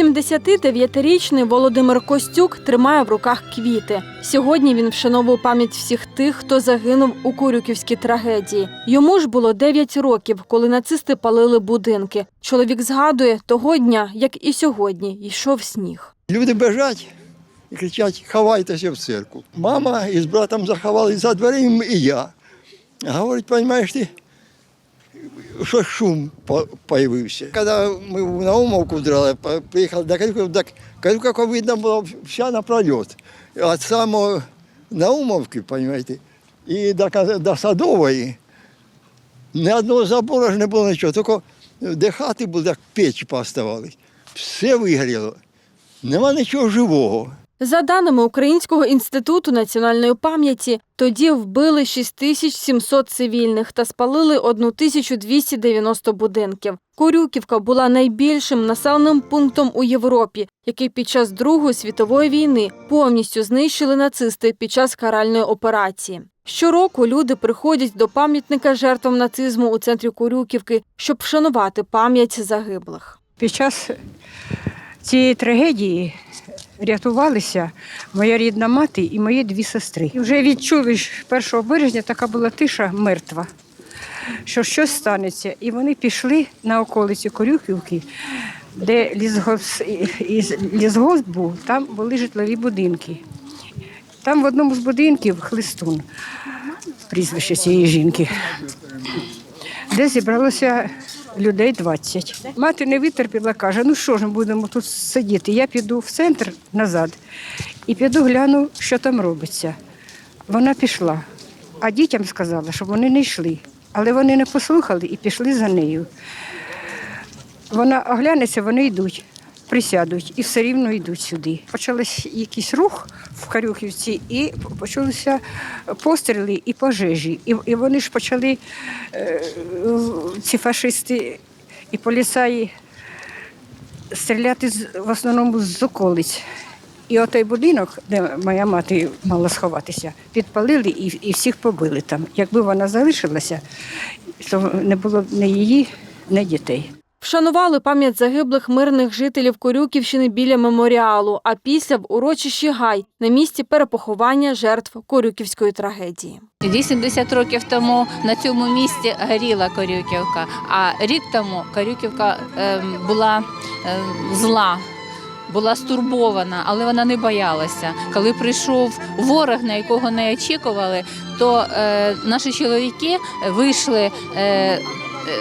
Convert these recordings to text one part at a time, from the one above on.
89-річний Володимир Костюк тримає в руках квіти. Сьогодні він вшановує пам'ять всіх тих, хто загинув у Курюківській трагедії. Йому ж було 9 років, коли нацисти палили будинки. Чоловік згадує того дня, як і сьогодні, йшов сніг. Люди біжать і кричать, ховайтеся в церкву. Мама із братом заховались за дверима і я. Говорить, розумієш ти, що шум по- появився. Коли ми в Наумовку драли, приїхали до Карюка, так Карюка видно було вся напрольот. Від самого Наумовки, розумієте, і до, до Садової ні одного забору ж не було нічого, тільки де хати були, так печі поставались. Все вигоріло. Нема нічого живого. За даними Українського інституту національної пам'яті, тоді вбили 6700 цивільних та спалили 1290 будинків. Корюківка була найбільшим населеним пунктом у Європі, який під час Другої світової війни повністю знищили нацисти під час каральної операції. Щороку люди приходять до пам'ятника жертвам нацизму у центрі Корюківки, щоб вшанувати пам'ять загиблих. Під час цієї трагедії рятувалися моя рідна мати і мої дві сестри. І вже відчули ж 1 березня така була тиша мертва, що щось станеться. І вони пішли на околиці Корюківки, де лісгосп, із- лісгосп був, там були житлові будинки. Там в одному з будинків хлистун, прізвище цієї жінки де зібралося людей 20. Мати не витерпіла, каже: ну що ж ми будемо тут сидіти? Я піду в центр назад і піду гляну, що там робиться. Вона пішла, а дітям сказала, щоб вони не йшли. Але вони не послухали і пішли за нею. Вона оглянеться, вони йдуть, присядуть і все рівно йдуть сюди. Почався якийсь рух в Харюхівці, і почалися постріли і пожежі. І, і вони ж почали, е, ці фашисти і поліцаї, стріляти в основному з околиць. І отой будинок, де моя мати мала сховатися, підпалили і, і всіх побили там. Якби вона залишилася, то не було б ні її, ні дітей. Вшанували пам'ять загиблих мирних жителів Корюківщини біля меморіалу, а після в урочищі Гай на місці перепоховання жертв Корюківської трагедії. 80 років тому на цьому місці горіла Корюківка, а рік тому Корюківка ем, була ем, зла. Була стурбована, але вона не боялася. Коли прийшов ворог, на якого не очікували, то е, наші чоловіки вийшли е,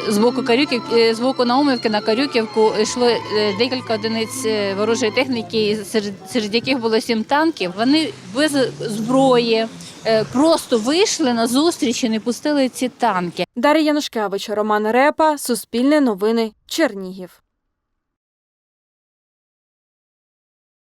з боку Карюків, е, з боку Наумівки на Карюківку йшло е, декілька одиниць е, ворожої техніки, серед, яких було сім танків. Вони без зброї е, просто вийшли на зустріч і не пустили ці танки. Дар'я Янушкевич, Роман Репа, Суспільне новини, Чернігів.